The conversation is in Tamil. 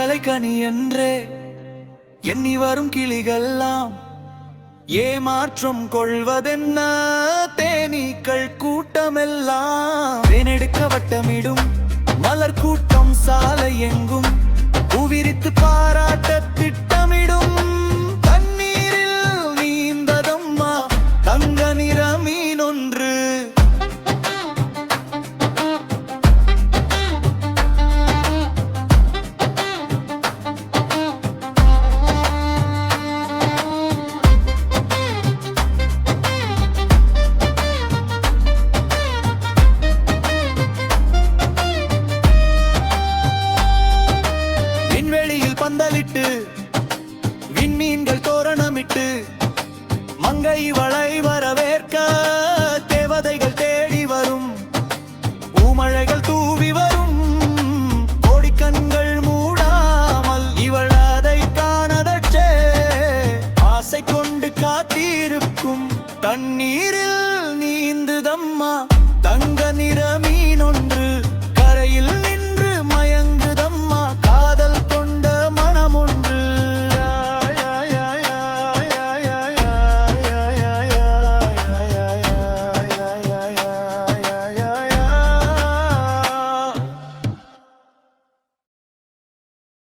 கண்ணங்களை கனி என்றே எண்ணி வரும் கிளிகள்லாம் ஏமாற்றம் கொள்வதென்ன? தேனீக்கள் கூட்டமெல்லாம் தேனெடுக்க வட்டமிடும். மலர் கூட்டம் சாலை எங்கும். உவிரித்து பாராட்ட திட்டம் பந்தலிட்டு விண்மீன்கள் தோரணமிட்டு மங்கை வளை வரவேற்க தேவதைகள் தேடி வரும். பூமழைகள் தூவி வரும் கோடிக்கண்கள் மூடாமல் இவள் அதை காணதற்றே. ஆசை கொண்டு காத்திருக்கும் தண்ணீரில் நீந்துதம்மா தங்க நிற நிறமி